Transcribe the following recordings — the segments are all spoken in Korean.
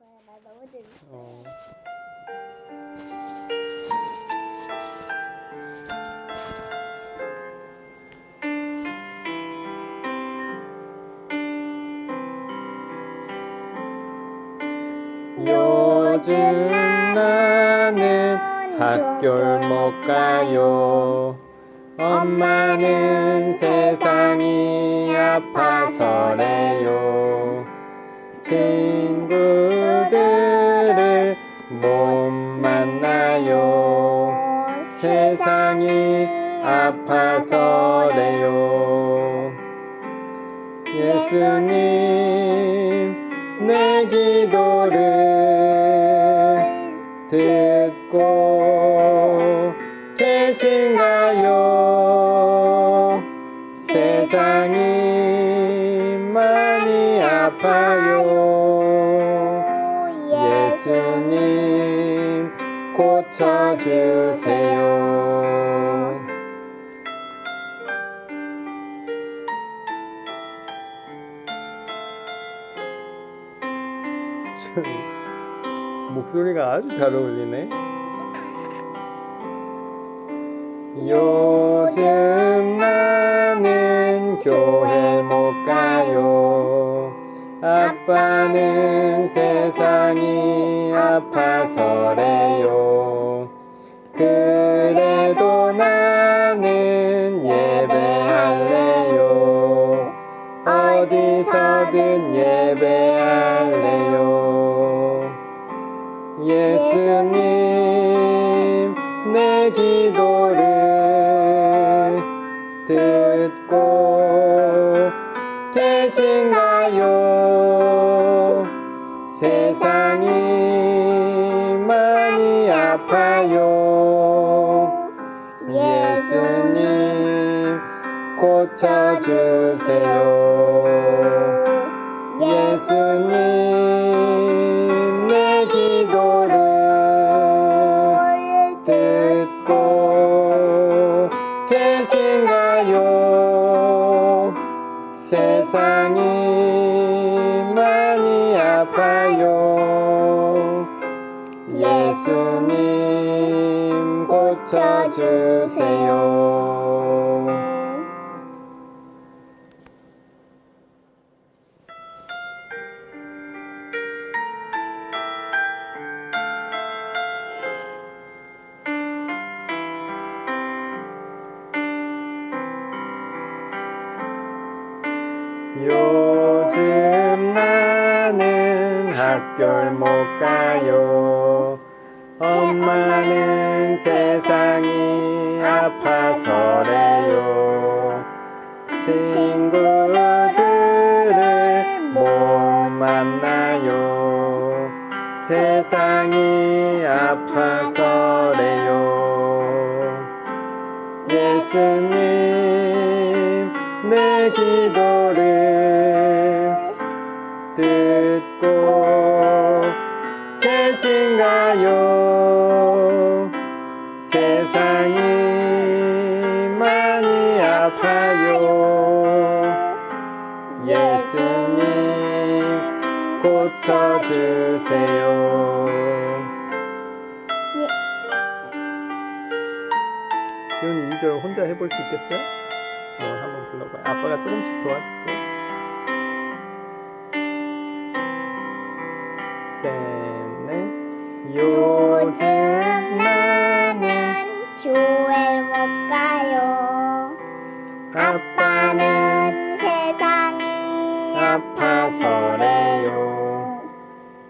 나 너무 재밌어. 어. 요즘 나는 학교를 못 가요. 엄마는 세상이 아파서래요. 친구 들을 못 만나요. 세상이 아파서래요. 예수님, 내 기도를 듣고 계신가요? 세상이 많이 아파요. 예수님 고쳐주세요. 목소리가 아주 잘 어울리네. 요즘 나는 교회 못 가요. 아빠는 세상이 아파서래요. 그래도 나는 예배할래요. 어디서든 예배할래요. 예수님, 내 기도를 듣고 고쳐주세요. 예수님, 요즘 나는 학교를 못 가요. 엄마는 세상이 아파서래요. 친구들을 못 만나요. 세상이 아파서래요. 예수님, 아파요. 예수님, 고쳐주세요. 지훈이 2절 혼자 해볼 수 있겠어요? 어, 한번 불러봐. 아빠가 조금씩 도와줄게. 셋, 넷. 요즘 나는 교회를 못. 아빠는 세상이 아파서래요.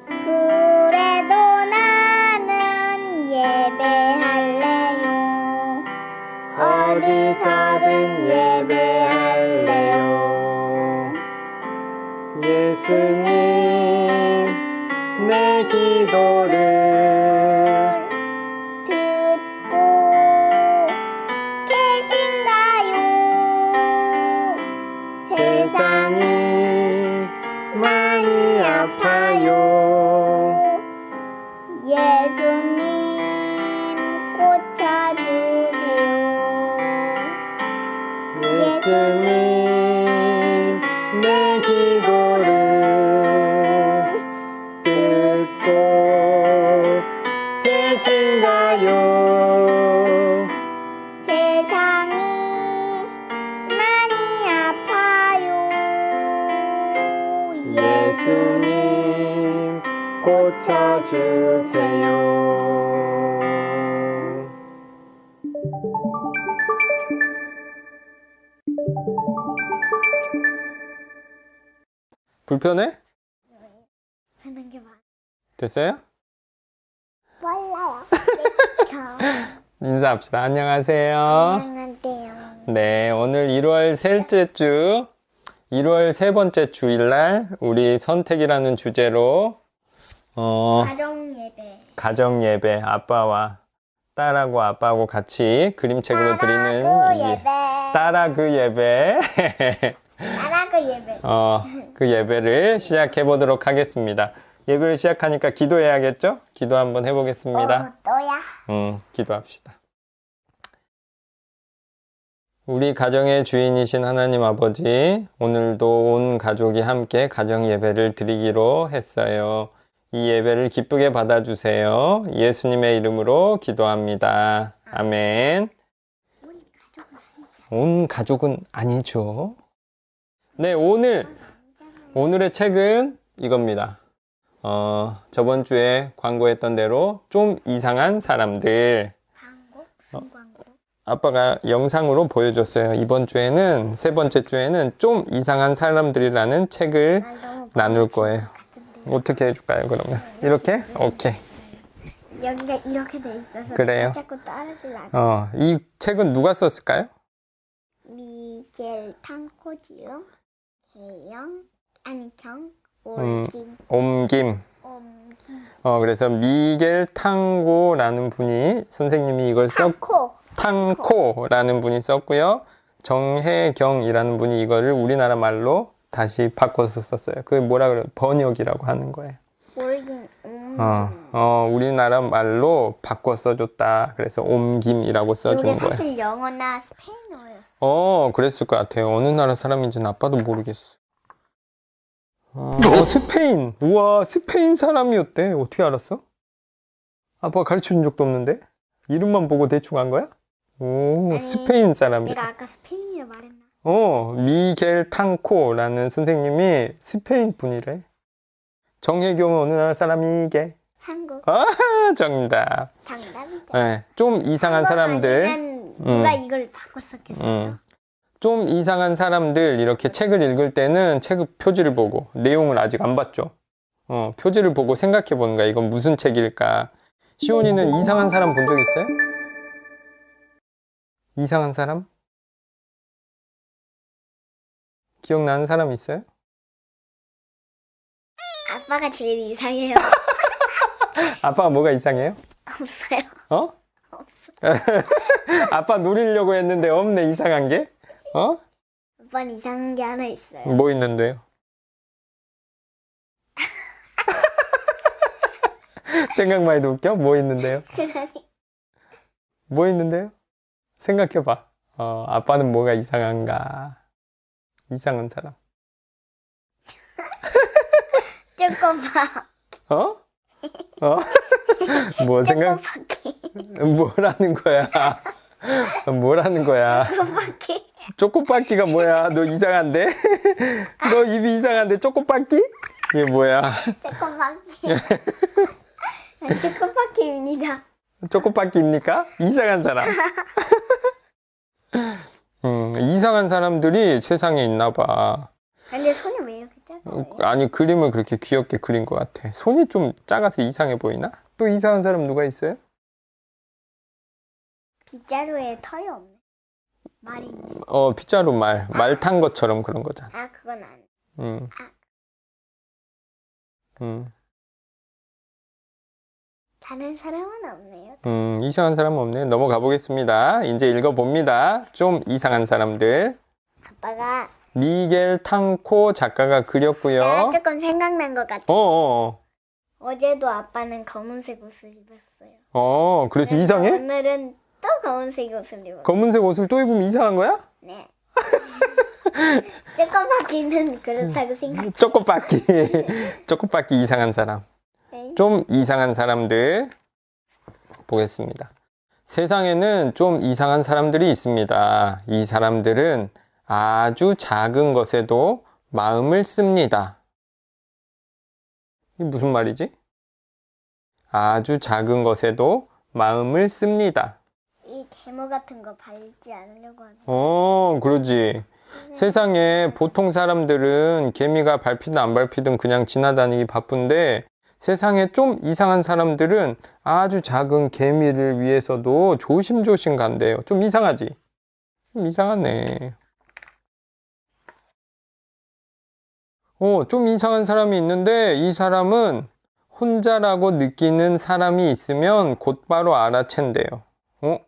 그래도 나는 예배할래요. 어디서든 예배할래요. 예수님, 주세요. 불편해? 하는 게 많. 됐어요? 몰라요. 인사합시다. 안녕하세요. 안녕하세요. 네, 오늘 1월 셋째 주, 1월 세 번째 주일날 우리 선택이라는 주제로 어, 가정 예배. 가정 예배 아빠와 딸하고 아빠하고 같이 그림책으로 드리는 이 예배. 따라 그 예배 따라 그 예배. 어, 그 예배를 시작해 보도록 하겠습니다. 예배를 시작하니까 기도해야겠죠? 기도 한번 해보겠습니다. 어, 너야. 음, 기도합시다. 우리 가정의 주인이신 하나님 아버지, 오늘도 온 가족이 함께 가정 예배를 드리기로 했어요. 이 예배를 기쁘게 받아주세요. 예수님의 이름으로 기도합니다. 아멘. 온 가족은 아니죠. 네, 오늘, 오늘의 책은 이겁니다. 어, 저번 주에 광고했던 대로 좀 이상한 사람들. 광고? 무슨 광고? 아빠가 영상으로 보여줬어요. 이번 주에는, 세 번째 주에는 좀 이상한 사람들이라는 책을 난 너무 나눌 거예요. 어떻게 해줄까요, 그러면? 이렇게? 오케이. 여기가 이렇게 돼 있어서 그래요? 자꾸 떨어지려. 어, 이 책은 누가 썼을까요? 미겔 탕코지요. 개영 아니 경 음. 올김 옴김. 옴김 어, 그래서 미겔 탕고라는 분이, 선생님이 이걸 썼, 코 탕코라는 분이 썼고요. 정혜경이라는 분이 이거를 우리나라 말로 다시 바꿔서 썼어요. 그게 뭐라 그래요? 번역이라고 하는 거예요. 올김 음. 어, 어, 우리나라 말로 바꿔 써줬다. 그래서 옴김이라고 써준 거예요. 사실 영어나 스페인어였어. 어, 그랬을 것 같아요. 어느 나라 사람인지는 아빠도 모르겠어. 어, 어, 스페인. 우와, 스페인 사람이었대. 어떻게 알았어? 아빠가 가르쳐 준 적도 없는데? 이름만 보고 대충 한 거야? 오, 아니, 스페인 사람이야. 내가 아까 스페인이라 말했나? 어, 미겔 탕코라는 선생님이 스페인 분이래. 정혜경은 어느 나라 사람이게? 한국 아, 정답. 정답이다. 네, 좀 이상한 사람들. 누가 음. 이걸 바꿨었겠어요? 음. 좀 이상한 사람들 이렇게 책을 읽을 때는 책 표지를 보고 내용을 아직 안 봤죠. 어, 표지를 보고 생각해 보는 거야. 이건 무슨 책일까? 시온이는 이상한 사람 본 적 있어요? 이상한 사람? 기억나는 사람 있어요? 아빠가 제일 이상해요. 아빠가 뭐가 이상해요? 없어요. 어? 없어. 아빠 노리려고 했는데 없네 이상한 게? 어? 아빠는 이상한 게 하나 있어요. 뭐 있는데요? 생각만 해도 웃겨? 뭐 있는데요? 뭐 있는데요? 생각해봐. 어, 아빠는 뭐가 이상한가? 이상한 사람. 쪼꼬바. 어? 어? 뭐 생각. 뭐라는 거야? 뭐라는 거야? 쪼꼬바키. 쪼꼬바퀴가 뭐야? 너 이상한데? 너 입이 이상한데 쪼꼬바퀴? 이게 뭐야? 쪼꼬바키. 난 쪼꼬바키입니다. 쪼꼬바퀴입니까? 이상한 사람. 음, 이상한 사람들이 세상에 있나 봐. 근데 손이 왜 이렇게 작아요? 아니, 그림을 그렇게 귀엽게 그린 것 같아. 손이 좀 작아서 이상해 보이나? 또 이상한 사람 누가 있어요? 빗자루에 털이 없네. 말이 있네. 어, 빗자루 말. 말 탄 것처럼 그런 거잖아. 아, 그건 안. 음. 음, 다른 사람은 없네요. 음, 이상한 사람 없네. 넘어가 보겠습니다. 이제 읽어봅니다. 좀 이상한 사람들. 아빠가 미겔 탕코 작가가 그렸고요. 내가 조금 생각난 것 같아. 어, 어, 어제도 아빠는 검은색 옷을 입었어요. 어, 그래서 그래서 이상해? 오늘은 또 검은색 옷을 입었어요. 검은색 옷을 또 입으면 이상한 거야? 네. 쪼꼬바퀴는 그렇다고 생각. 쪼꼬바퀴. 쪼꼬바퀴 이상한 사람. 네. 좀 이상한 사람들 보겠습니다. 세상에는 좀 이상한 사람들이 있습니다. 이 사람들은 아주 작은 것에도 마음을 씁니다. 이 무슨 말이지? 아주 작은 것에도 마음을 씁니다. 이 개모 같은 거 밟지 않으려고 하는. 어, 그러지. 세상에 보통 사람들은 개미가 밟히든 안 밟히든 그냥 지나다니기 바쁜데 세상에 좀 이상한 사람들은 아주 작은 개미를 위해서도 조심조심 간대요. 좀 이상하지? 좀 이상하네. 어, 좀 이상한 사람이 있는데 이 사람은 혼자라고 느끼는 사람이 있으면 곧바로 알아챈대요. 어?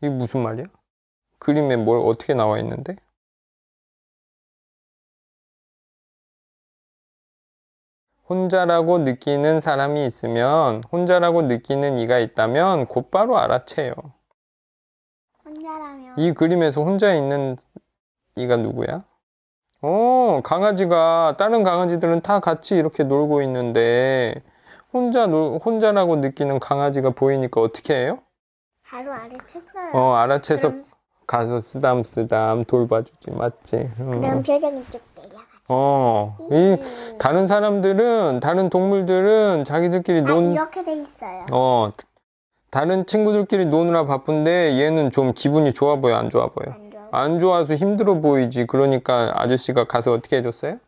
이게 무슨 말이야? 그림에 뭘 어떻게 나와 있는데? 혼자라고 느끼는 사람이 있으면, 혼자라고 느끼는 이가 있다면 곧바로 알아채요. 혼자라면 이 그림에서 혼자 있는 이가 누구야? 어, 강아지가, 다른 강아지들은 다 같이 이렇게 놀고 있는데, 혼자, 놀, 혼자라고 느끼는 강아지가 보이니까 어떻게 해요? 바로 아래챘어요. 어, 알아채서 그럼, 가서 쓰담쓰담 돌봐주지, 맞지? 어. 그럼 표정이 쭉 내려가. 어, 이 다른 사람들은 다른 동물들은 자기들끼리 아, 논, 이렇게 돼 있어요. 어, 다른 친구들끼리 노느라 바쁜데 얘는 좀 기분이 좋아 보여, 안 좋아 보여? 안 좋아. 안 좋아서 힘들어 보이지. 그러니까 아저씨가 가서 어떻게 해줬어요?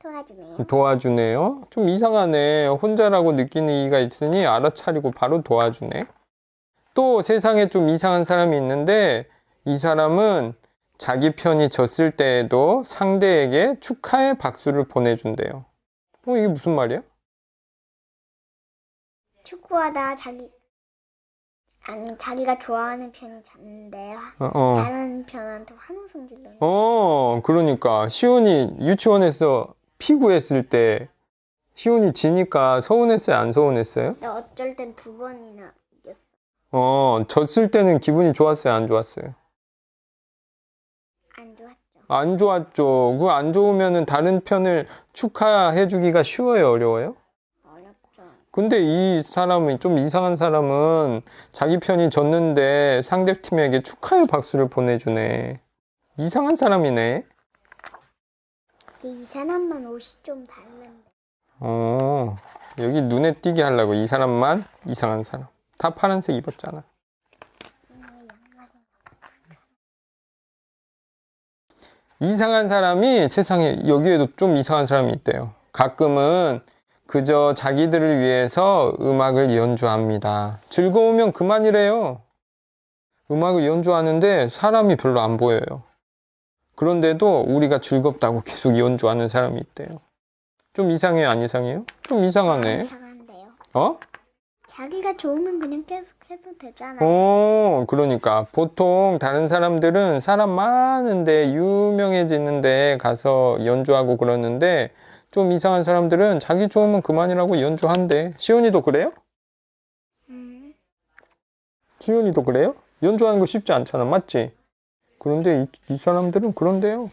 도와주네요. 도와주네요. 좀 이상하네. 혼자라고 느끼는 이가 있으니 알아차리고 바로 도와주네. 또 세상에 좀 이상한 사람이 있는데 이 사람은 자기 편이 졌을 때에도 상대에게 축하의 박수를 보내준대요. 어, 이게 무슨 말이야? 축구하다 자기 아니 자기가 좋아하는 편이 졌는데 어, 어. 다른 편한테 환호성 질러. 어, 그러니까 시온이 유치원에서 피구했을 때 시온이 지니까 서운했어요? 안 서운했어요? 어쩔 땐 두 번이나 이겼어. 어, 졌을 때는 기분이 좋았어요? 안 좋았어요? 안 좋았죠. 그 안 좋으면은 다른 편을 축하해주기가 쉬워요, 어려워요? 어렵죠. 근데 이 사람은 좀 이상한 사람은 자기 편이 졌는데 상대 팀에게 축하의 박수를 보내주네. 이상한 사람이네. 이 사람만 옷이 좀 다른데. 어, 여기 눈에 띄게 하려고 이 사람만 이상한 사람. 다 파란색 입었잖아. 이상한 사람이 세상에 여기에도 좀 이상한 사람이 있대요. 가끔은 그저 자기들을 위해서 음악을 연주합니다. 즐거우면 그만이래요. 음악을 연주하는데 사람이 별로 안 보여요. 그런데도 우리가 즐겁다고 계속 연주하는 사람이 있대요. 좀 이상해요, 안 이상해요? 좀 이상하네. 이상한데요. 어? 자기가 좋으면 그냥 계속 해도 되잖아요. 어, 그러니까 보통 다른 사람들은 사람 많은데 유명해지는데 가서 연주하고 그러는데 좀 이상한 사람들은 자기 좋으면 그만이라고 연주한대. 시온이도 그래요? 음, 시온이도 그래요? 연주하는 거 쉽지 않잖아, 맞지? 그런데 이, 이 사람들은 그런데요.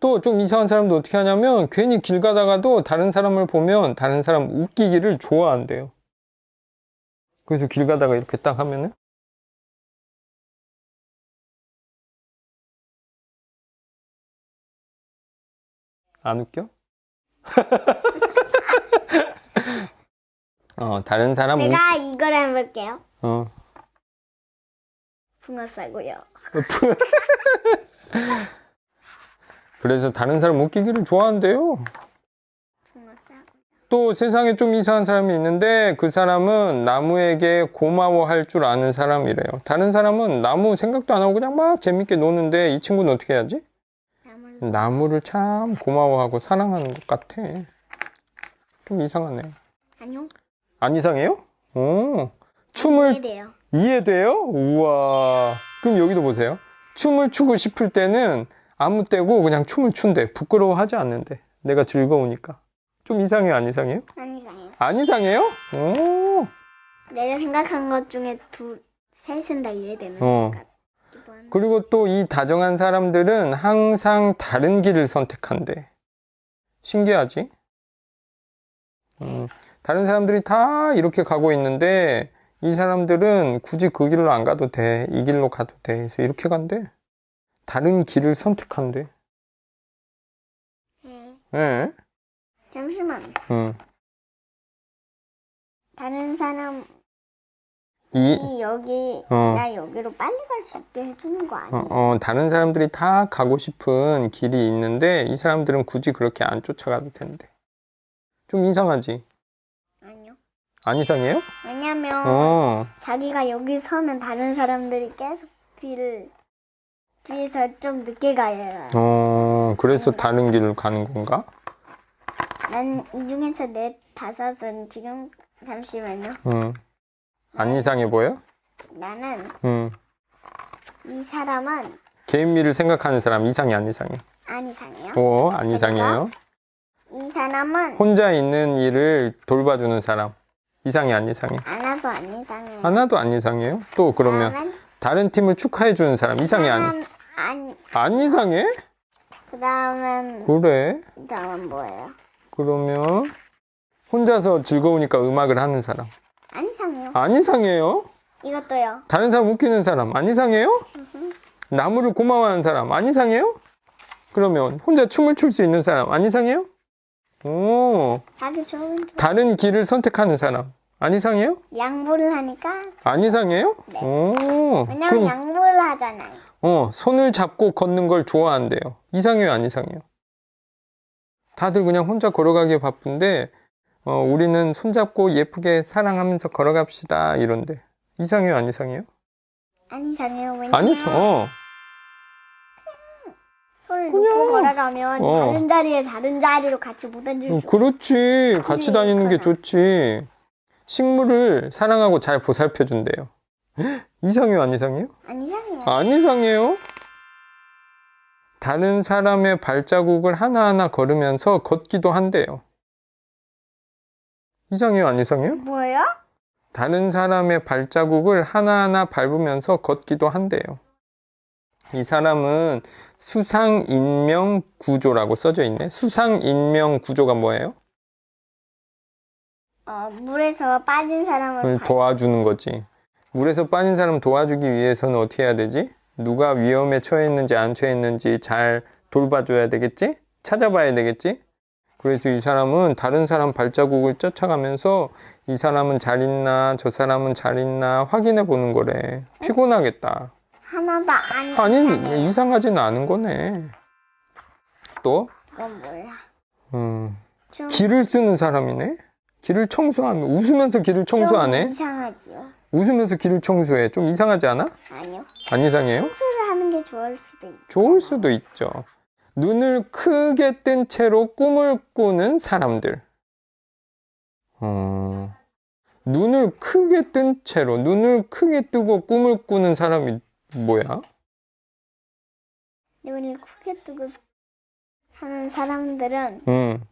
또 좀 이상한 사람도 어떻게 하냐면 괜히 길 가다가도 다른 사람을 보면 다른 사람 웃기기를 좋아한대요. 그래서 길 가다가 이렇게 딱 하면은 안 웃겨? 어, 다른 사람 웃, 내가 이걸 해볼게요. 어, 붕어 싸고요. 그래서 다른 사람 웃기기를 좋아한대요. 또 세상에 좀 이상한 사람이 있는데 그 사람은 나무에게 고마워할 줄 아는 사람이래요. 다른 사람은 나무 생각도 안 하고 그냥 막 재밌게 노는데 이 친구는 어떻게 해야지? 나무를 참 고마워하고 사랑하는 것 같아. 좀 이상하네. 안녕. 안 이상해요? 오, 춤을 이해돼요. 이해돼요? 우와. 그럼 여기도 보세요. 춤을 추고 싶을 때는 아무 때고 그냥 춤을 춘대. 부끄러워하지 않는데. 내가 즐거우니까. 좀 이상해요? 안 이상해요? 안 이상해요. 안 이상해요? 오. 내가 생각한 것 중에 둘, 셋은 다 이해되는 어. 것 같아. 그리고 또 이 다정한 사람들은 항상 다른 길을 선택한대. 신기하지? 음, 다른 사람들이 다 이렇게 가고 있는데 이 사람들은 굳이 그 길로 안 가도 돼. 이 길로 가도 돼. 그래서 이렇게 간대. 다른 길을 선택한대. 네. 예? 잠시만. 음. 다른 사람이 이, 여기 어. 나 여기로 빨리 갈 수 있게 해주는 거 어, 아니야? 어, 다른 사람들이 다 가고 싶은 길이 있는데 이 사람들은 굳이 그렇게 안 쫓아가도 된대. 좀 이상하지? 아니요. 안 이상해요? 왜냐면 어, 자기가 여기 서면 다른 사람들이 계속 뒤를 뒤에서 좀 늦게 가요. 어, 그래서 다른 길을 가는 건가? 난 이 중에서 넷 다섯은 지금 잠시만요. 음. 안 이상해 보여? 나는 음. 이 사람은 개인미를 생각하는 사람 이상해 안 이상해? 안 이상해요. 어, 안 이상해요. 이 사람은 혼자 있는 일을 돌봐주는 사람 이상해 안 이상해? 하나도 안 이상해요. 하나도 안 이상해요? 또 그러면 그다음은 다른 팀을 축하해 주는 사람 이상해 안, 사람 안 안 이상해? 그다음은 그래? 그다음은 뭐예요? 그러면 혼자서 즐거우니까 음악을 하는 사람 안 이상해요. 안 이상해요? 이것도요. 다른 사람 웃기는 사람 안 이상해요? 나무를 고마워하는 사람 안 이상해요? 그러면 혼자 춤을 출 수 있는 사람 안 이상해요? 오, 자기 좋은 쪽 다른 길을 선택하는 사람 안 이상해요? 양보를 하니까 안 이상해요? 네. 오, 왜냐면 그럼 양보를 하잖아요. 어, 손을 잡고 걷는 걸 좋아한대요. 이상해요, 안 이상해요? 다들 그냥 혼자 걸어가기 바쁜데, 어, 우리는 손잡고 예쁘게 사랑하면서 걸어갑시다, 이런데. 이상해요, 안 이상해요? 안 이상해요. 왜냐면 안 이상, 어, 손을. 놓고 걸어가면 어. 다른 자리에 다른 자리로 같이 못 앉을 어, 수. 그렇지. 같이 다니는 게. 좋지. 식물을 사랑하고 잘 보살펴 준대요. 헉, 이상해요, 안 이상해요? 안 이상해요. 안 이상해요? 다른 사람의 발자국을 하나하나 걸으면서 걷기도 한대요. 이상해요, 안 이상해요? 뭐예요? 다른 사람의 발자국을 하나하나 밟으면서 걷기도 한대요. 이 사람은 수상인명 구조라고 써져 있네. 수상인명 구조가 뭐예요? 어, 물에서 빠진 사람을 발- 도와주는 거지. 물에서 빠진 사람 도와주기 위해서는 어떻게 해야 되지? 누가 위험에 처했는지 안 처했는지 잘 돌봐줘야 되겠지? 찾아봐야 되겠지? 그래서 이 사람은 다른 사람 발자국을 쫓아가면서 이 사람은 잘 있나 저그 사람은 잘 있나 확인해 보는 거래. 피곤하겠다. 하나도 안 아니. 이상하지는 않은 거네. 또 이건 몰라. 음, 좀, 길을 쓰는 사람이네. 길을 청소하면 웃으면서 길을 청소하네. 좀 이상하지요. 웃으면서 길을 청소해. 좀 이상하지 않아? 아니요. 안 이상해요? 청소를 하는 게 좋을 수도 있고. 좋을 수도 있죠. 눈을 크게 뜬 채로 꿈을 꾸는 사람들. 어, 눈을 크게 뜬 채로, 눈을 크게 뜨고 꿈을 꾸는 사람이 뭐야? 눈을 크게 뜨고 하는 사람들은 음,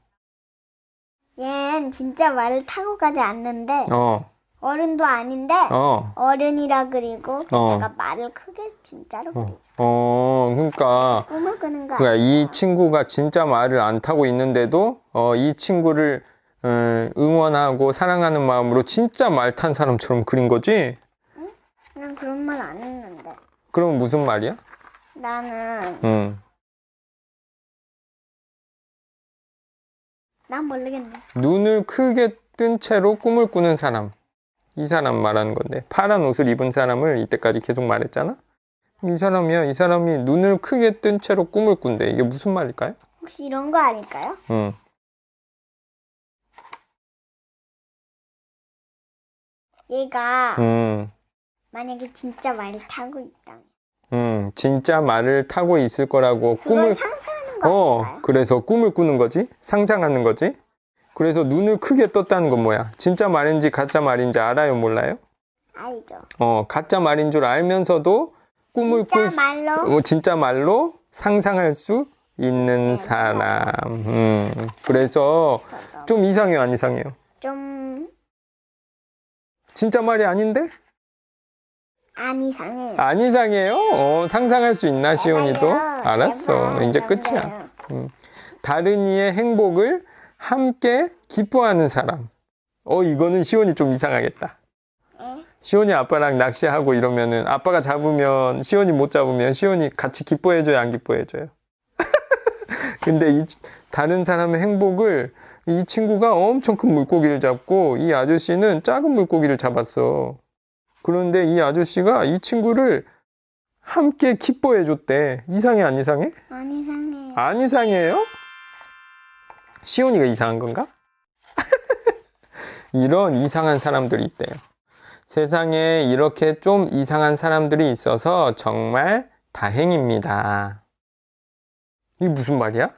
얘는 진짜 말을 타고 가지 않는데 어, 어른도 아닌데 어, 어른이라 그리고 어. 내가 말을 크게 진짜로 어, 그리죠. 어, 그러니까, 꿈을 꾸는 거 그러니까 이 아니야. 친구가 진짜 말을 안 타고 있는데도, 어, 이 친구를, 음, 응원하고 사랑하는 마음으로 진짜 말 탄 사람처럼 그린 거지? 난 그런 말 안 했는데 그럼 무슨 말이야? 나는 음. 난 모르겠네. 눈을 크게 뜬 채로 꿈을 꾸는 사람. 이 사람 말하는 건데. 파란 옷을 입은 사람을 이때까지 계속 말했잖아? 이 사람이야. 이 사람이 눈을 크게 뜬 채로 꿈을 꾼대. 이게 무슨 말일까요? 혹시 이런 거 아닐까요? 음. 얘가 음. 만약에 진짜 말을 타고 있다면 음. 진짜 말을 타고 있을 거라고 그걸 꿈을, 상상하는 거 어, 아닐까요? 그래서 꿈을 꾸는 거지? 상상하는 거지? 그래서 눈을 크게 떴다는 건 뭐야? 진짜 말인지 가짜 말인지 알아요? 몰라요? 알죠. 어, 가짜 말인 줄 알면서도 꿈을 진짜 꿀 수- 말로 어, 진짜 말로 상상할 수 있는 네, 사람. 음, 그래서 좀 이상해요, 안 이상해요? 좀 진짜 말이 아닌데? 안 이상해요. 안 이상해요? 어, 상상할 수 있나, 시온이도? 알았어. 이제 안 끝이야. 돼요. 다른 이의 행복을 함께 기뻐하는 사람. 어, 이거는 시온이 좀 이상하겠다. 예? 시온이 아빠랑 낚시하고 이러면은 아빠가 잡으면 시온이 못 잡으면 시온이 같이 기뻐해줘요, 안 기뻐해줘요? 근데 이 다른 사람의 행복을 이 친구가 엄청 큰 물고기를 잡고 이 아저씨는 작은 물고기를 잡았어. 그런데 이 아저씨가 이 친구를 함께 기뻐해 줬대. 이상해 안 이상해? 안 이상해요. 안 이상해요? 시온이가 이상한 건가? 이런 이상한 사람들이 있대요. 세상에 이렇게 좀 이상한 사람들이 있어서 정말 다행입니다. 이게 무슨 말이야?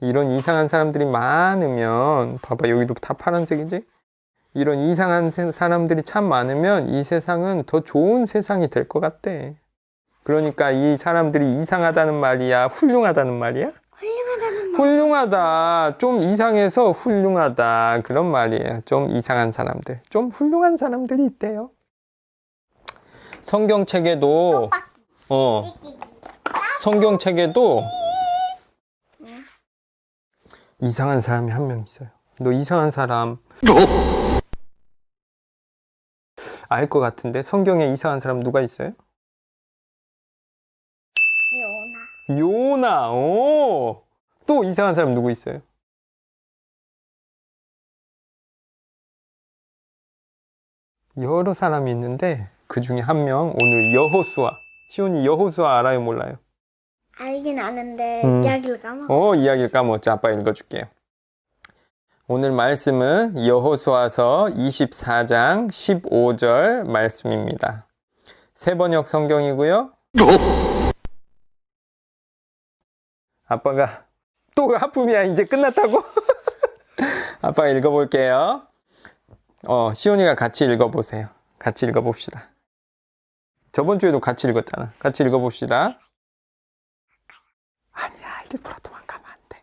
이런 이상한 사람들이 많으면, 봐봐, 여기도 다 파란색이지? 이런 이상한 세- 사람들이 참 많으면 이 세상은 더 좋은 세상이 될 것 같대. 그러니까 이 사람들이 이상하다는 말이야? 훌륭하다는 말이야? 훌륭하다. 좀 이상해서 훌륭하다. 그런 말이에요. 좀 이상한 사람들. 좀 훌륭한 사람들이 있대요. 성경책에도, 어, 성경책에도 이상한 사람이 한 명 있어요. 너 이상한 사람 알 것 같은데? 성경에 이상한 사람 누가 있어요? 요나. 요나, 오! 또 이상한 사람 누구 있어요? 여러 사람이 있는데 그 중에 한 명 오늘 여호수아 시온이 여호수아 알아요 몰라요? 알긴 아는데 음. 이야기를 까먹어. 어 이야기를 까먹었지 아빠 읽어줄게요 오늘 말씀은 여호수아서 24장 15절 말씀입니다 세번역 성경이고요 아빠가 또 하품이야. 이제 끝났다고? 아빠가 읽어볼게요. 어 시온이가 같이 읽어보세요. 같이 읽어봅시다. 저번 주에도 같이 읽었잖아. 같이 읽어봅시다. 아니야 일부러 도망가면 안 돼.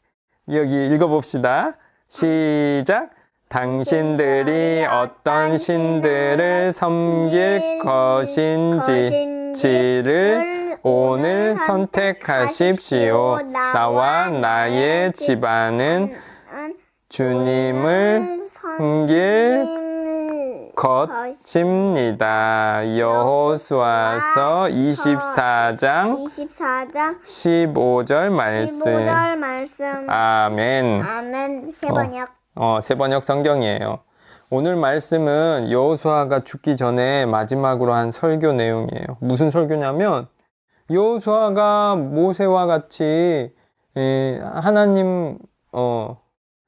여기 읽어봅시다. 시작. 당신들이 어떤 신들을 섬길 것인지를 오늘 선택하십시오. 나와 나의 집안은 주님을 섬길 것입니다. 여호수아서 24장 24장 15절 말씀. 15절 말씀. 아멘. 아멘. 세 번역. 어, 세번역 성경이에요. 오늘 말씀은 여호수아가 죽기 전에 마지막으로 한 설교 내용이에요. 무슨 설교냐면 여호수아가 모세와 같이 에, 하나님 어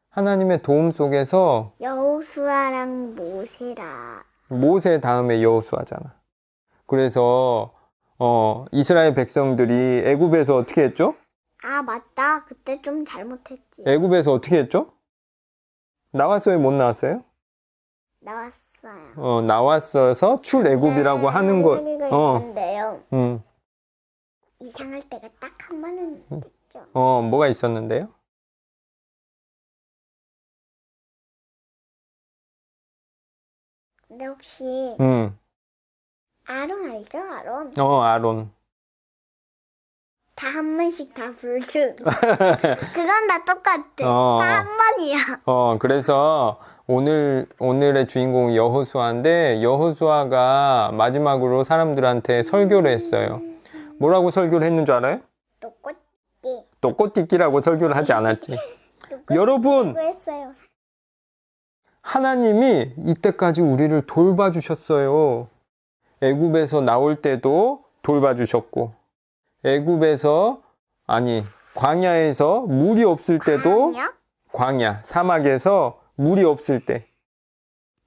하나님의 도움 속에서 여호수아랑 모세라. 모세 다음에 여호수아잖아. 그래서 어 이스라엘 백성들이 애굽에서 어떻게 했죠? 아 맞다. 그때 좀 잘못했지. 애굽에서 어떻게 했죠? 나왔어요, 못 나왔어요? 나왔어요. 어, 나왔어서 출애굽이라고 하는 것. 어, 있는데요. 음, 이상할 때가 딱 한 번은 있죠. 어, 뭐가 있었는데요? 근데 혹시 음, 아론 알죠? 아론? 어, 아론. 다 한 번씩 다 불주. 그건 다 똑같아. 어. 다 한 번이야. 어, 그래서 오늘, 오늘의 주인공은 여호수아인데, 여호수아가 마지막으로 사람들한테 설교를 했어요. 뭐라고 설교를 했는 줄 알아요? 똑같이 또 꽃띠끼라고 설교를 하지 않았지. 여러분, 했어요. 하나님이 이때까지 우리를 돌봐주셨어요. 애굽에서 나올 때도 돌봐주셨고, 애굽에서 아니 광야에서 물이 없을 때도 아니야? 광야 사막에서 물이 없을 때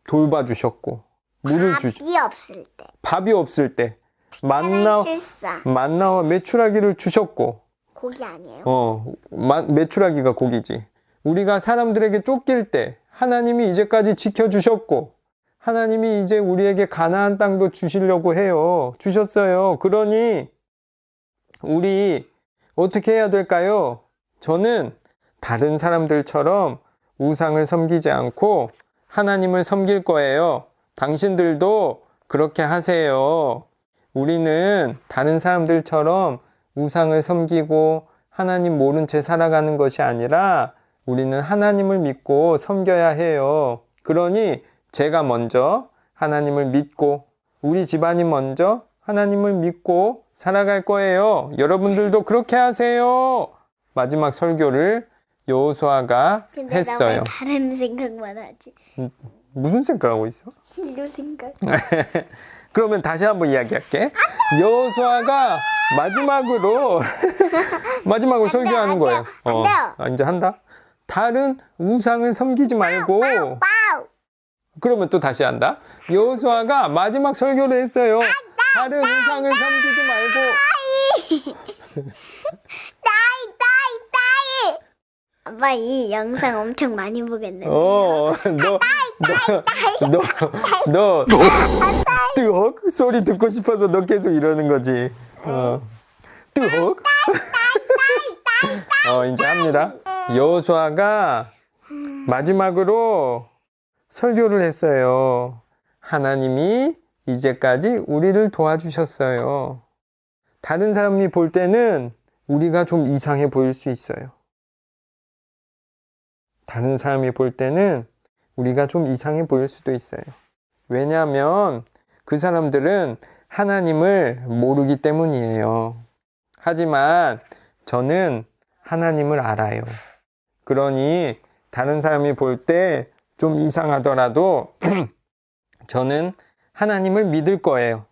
돌봐주셨고, 물을 주 밥이 없을 때. 밥이 없을 때 만나 실사. 만나와 메추라기를 주셨고, 고기 아니에요? 어, 마- 메추라기가 고기지. 우리가 사람들에게 쫓길 때 하나님이 이제까지 지켜주셨고 하나님이 이제 우리에게 가나안 땅도 주시려고 해요. 주셨어요. 그러니 우리 어떻게 해야 될까요? 저는 다른 사람들처럼 우상을 섬기지 않고 하나님을 섬길 거예요. 당신들도 그렇게 하세요. 우리는 다른 사람들처럼 우상을 섬기고 하나님 모른 채 살아가는 것이 아니라 우리는 하나님을 믿고 섬겨야 해요. 그러니 제가 먼저 하나님을 믿고 우리 집안이 먼저 하나님을 믿고 살아갈 거예요. 여러분들도 그렇게 하세요. 마지막 설교를 여호수아가 했어요. 다른 생각만 하지? 무슨 생각하고 있어? 힐로 생각. 그러면 다시 한번 이야기할게. 여호수아가 마지막으로 마지막으로 설교하는 안 거예요. 돼요. 안 돼요. 아, 이제 한다. 다른 우상을 섬기지 말고! 그러면 또 다시 한다. 여호수아가 마지막 설교를 했어요. 다른 우상을 섬기지 말고. 아빠 이 영상 엄청 많이 보겠는데. 어, 너, 너, 너, 너, 뜨억 소리 듣고 싶어서 너 계속 이러는 거지. 어, 뜨억. 어, 이제 합니다. 여호수아가 마지막으로 설교를 했어요. 하나님이 이제까지 우리를 도와주셨어요. 다른 사람이 볼 때는 우리가 좀 이상해 보일 수 있어요. 다른 사람이 볼 때는 우리가 좀 이상해 보일 수도 있어요. 왜냐하면 그 사람들은 하나님을 모르기 때문이에요. 하지만 저는 하나님을 알아요. 그러니 다른 사람이 볼 때 좀 이상하더라도 저는 하나님을 믿을 거예요.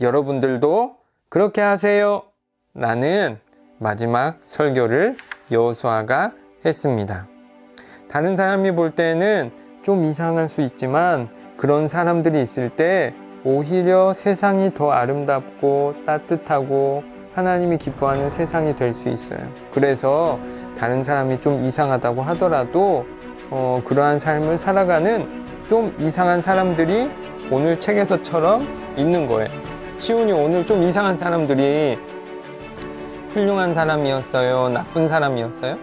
여러분들도 그렇게 하세요. 라는 마지막 설교를 여호수아가 했습니다. 다른 사람이 볼 때는 좀 이상할 수 있지만 그런 사람들이 있을 때 오히려 세상이 더 아름답고 따뜻하고 하나님이 기뻐하는 세상이 될 수 있어요. 그래서 다른 사람이 좀 이상하다고 하더라도 어, 그러한 삶을 살아가는 좀 이상한 사람들이 오늘 책에서처럼 있는 거예요. 시온이 오늘 좀 이상한 사람들이 훌륭한 사람이었어요? 나쁜 사람이었어요?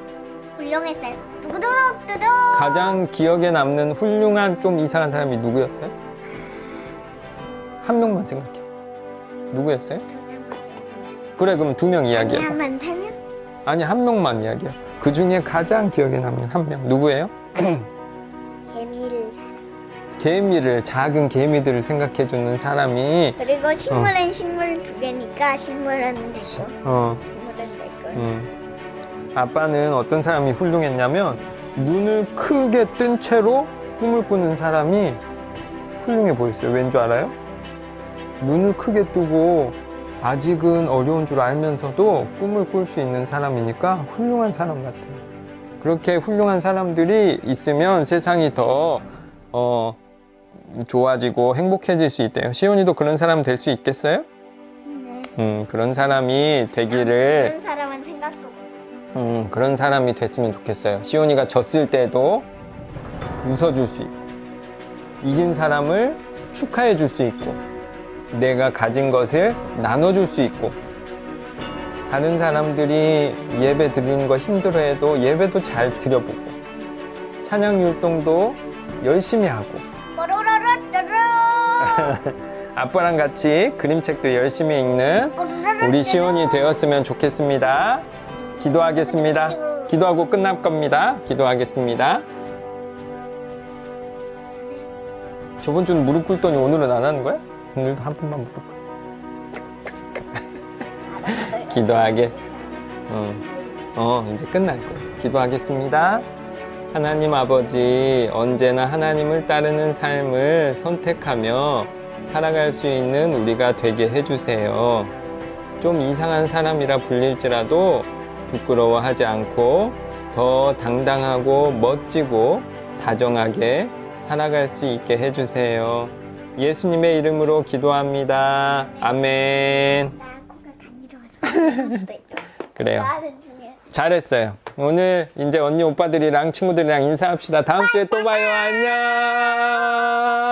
훌륭했어요. 두구둑 두둑. 가장 기억에 남는 훌륭한 좀 이상한 사람이 누구였어요? 한 명만 생각해. 누구였어요? 그래, 그럼 두 명 이야기해. 봐. 한만 살면 아니, 한 명만 이야기해. 그 중에 가장 기억에 남는 한 명. 누구예요? 개미를 사. 개미를, 작은 개미들을 생각해 주는 사람이, 그리고 식물은 식물 두 개니까 식물은 됐고 어, 식물은 됐고. 음. 아빠는 어떤 사람이 훌륭했냐면, 눈을 크게 뜬 채로 꿈을 꾸는 사람이 훌륭해 보였어요. 왠 줄 알아요? 눈을 크게 뜨고 아직은 어려운 줄 알면서도 꿈을 꿀 수 있는 사람이니까 훌륭한 사람 같아요. 그렇게 훌륭한 사람들이 있으면 세상이 더, 어, 좋아지고 행복해질 수 있대요. 시온이도 그런 사람 될 수 있겠어요? 네. 음, 그런 사람이 되기를, 못. 음, 그런 사람이 됐으면 좋겠어요. 시온이가 졌을 때도 웃어줄 수 있고, 이긴 사람을 축하해 줄 수 있고, 내가 가진 것을 나눠줄 수 있고, 다른 사람들이 예배 드리는 거 힘들어해도 예배도 잘 드려보고, 찬양 율동도 열심히 하고. 아빠랑 같이 그림책도 열심히 읽는 우리 시온이 되었으면 좋겠습니다. 기도하겠습니다. 기도하고 끝날 겁니다. 기도하겠습니다. 저번 주는 무릎 꿇더니 오늘은 안 하는 거야? 오늘도 한 번만 무릎 꿇. 기도하게. 어, 어, 이제 끝날 거야. 기도하겠습니다. 하나님 아버지, 언제나 하나님을 따르는 삶을 선택하며 살아갈 수 있는 우리가 되게 해주세요. 좀 이상한 사람이라 불릴지라도 부끄러워하지 않고 더 당당하고 멋지고 다정하게 살아갈 수 있게 해주세요. 예수님의 이름으로 기도합니다. 아멘. 간지러워서. 그래요. 잘했어요. 오늘 이제 언니 오빠들이랑 친구들이랑 인사합시다. 다음 주에 또 봐요. 안녕.